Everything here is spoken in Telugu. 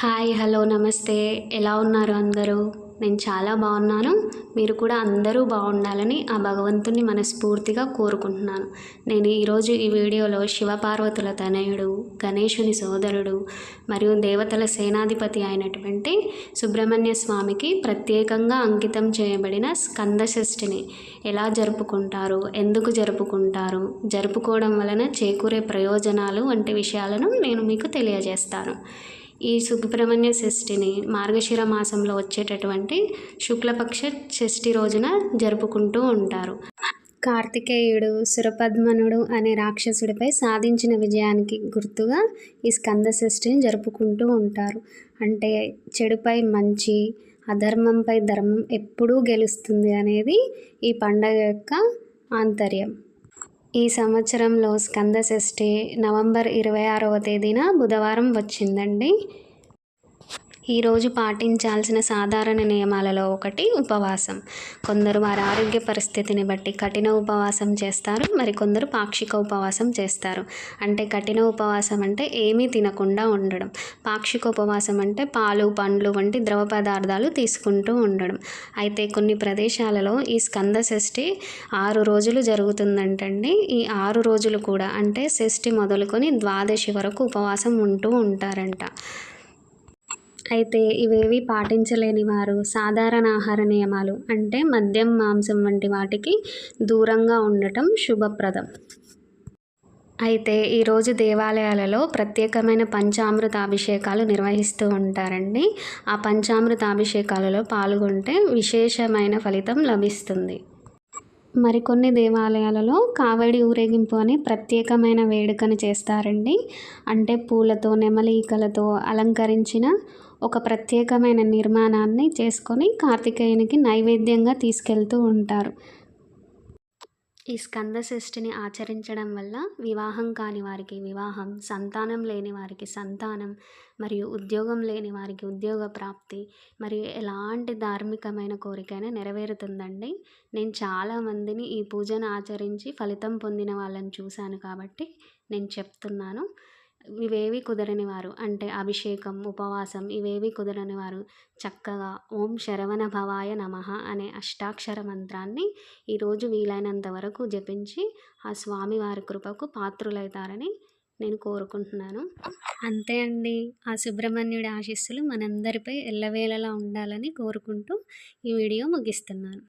హాయ్ హలో నమస్తే. ఎలా ఉన్నారు అందరూ? నేను చాలా బాగున్నాను. మీరు కూడా అందరూ బాగుండాలని ఆ భగవంతుని మనస్ఫూర్తిగా కోరుకుంటున్నాను. నేను ఈరోజు ఈ వీడియోలో శివపార్వతుల తనయుడు గణేశుని సోదరుడు మరియు దేవతల సేనాధిపతి అయినటువంటి సుబ్రహ్మణ్య స్వామికి ప్రత్యేకంగా అంకితం చేయబడిన స్కందషష్ఠిని ఎలా జరుపుకుంటారు? ఎందుకు జరుపుకుంటారు? జరుపుకోవడం వలన చేకూరే ప్రయోజనాలు వంటి విషయాలను నేను మీకు తెలియజేస్తాను. ఈ సుబ్రహ్మణ్య షష్ఠిని మార్గశిర మాసంలో వచ్చేటటువంటి శుక్లపక్ష షష్ఠి రోజున జరుపుకుంటూ ఉంటారు. కార్తికేయుడు సురపద్మనుడు అనే రాక్షసుడిపై సాధించిన విజయానికి గుర్తుగా ఈ స్కంద షష్ఠిని జరుపుకుంటూ ఉంటారు. అంటే చెడుపై మంచి అధర్మంపై ధర్మం ఎప్పుడూ గెలుస్తుంది అనేది ఈ పండగ యొక్క ఆంతర్యం. ఈ సంవత్సరంలో స్కంద షష్ఠి నవంబర్ ఇరవై ఆరవ తేదీన బుధవారం వచ్చిందండి. ఈరోజు పాటించాల్సిన సాధారణ నియమాలలో ఒకటి ఉపవాసం. కొందరు వారి ఆరోగ్య పరిస్థితిని బట్టి కఠిన ఉపవాసం చేస్తారు మరికొందరు పాక్షిక ఉపవాసం చేస్తారు. అంటే కఠిన ఉపవాసం అంటే ఏమీ తినకుండా ఉండడం. పాక్షిక ఉపవాసం అంటే పాలు పండ్లు వంటి ద్రవ పదార్థాలు తీసుకుంటూ ఉండడం. అయితే కొన్ని ప్రదేశాలలో ఈ స్కంద షష్ఠి ఆరు రోజులు జరుగుతుందంటండి. ఈ ఆరు రోజులు కూడా అంటే షష్ఠి మొదలుకొని ద్వాదశి వరకు ఉపవాసం ఉంటూ ఉంటారంట. అయితే ఇవేవి పాటించలేని వారు సాధారణ ఆహార నియమాలు అంటే మద్యం మాంసం వంటి వాటికి దూరంగా ఉండటం శుభప్రదం. అయితే ఈరోజు దేవాలయాలలో ప్రత్యేకమైన పంచామృత అభిషేకాలు నిర్వహిస్తూ ఉంటారండి. ఆ పంచామృత అభిషేకాలలో పాల్గొంటే విశేషమైన ఫలితం లభిస్తుంది. మరికొన్ని దేవాలయాలలో కావడి ఊరేగింపు అని ప్రత్యేకమైన వేడుకను చేస్తారండి. అంటే పూలతో నెమలీకలతో అలంకరించిన ఒక ప్రత్యేకమైన నిర్మాణాన్ని చేసుకొని కార్తికేయునికి నైవేద్యంగా తీసుకెళ్తూ ఉంటారు. ఈ స్కంద సృష్టిని ఆచరించడం వల్ల వివాహం కాని వారికి వివాహం సంతానం లేని వారికి సంతానం మరియు ఉద్యోగం లేని వారికి ఉద్యోగ ప్రాప్తి మరియు ఎలాంటి ధార్మికమైన కోరికైనా నెరవేరుతుందండి. నేను చాలామందిని ఈ పూజను ఆచరించి ఫలితం పొందిన వాళ్ళని చూశాను కాబట్టి నేను చెప్తున్నాను. ఇవేవి కుదరని వారు అంటే అభిషేకం ఉపవాసం ఇవేవి కుదరని వారు చక్కగా ఓం శరవణ భవాయ నమ అనే అష్టాక్షర మంత్రాన్ని ఈరోజు వీలైనంత వరకు జపించి ఆ స్వామివారి కృపకు పాత్రులవుతారని నేను కోరుకుంటున్నాను. అంతే అండి. ఆ సుబ్రహ్మణ్యుడి ఆశీస్సులు మనందరిపై ఎల్లవేళలా ఉండాలని కోరుకుంటూ ఈ వీడియో ముగిస్తున్నాను.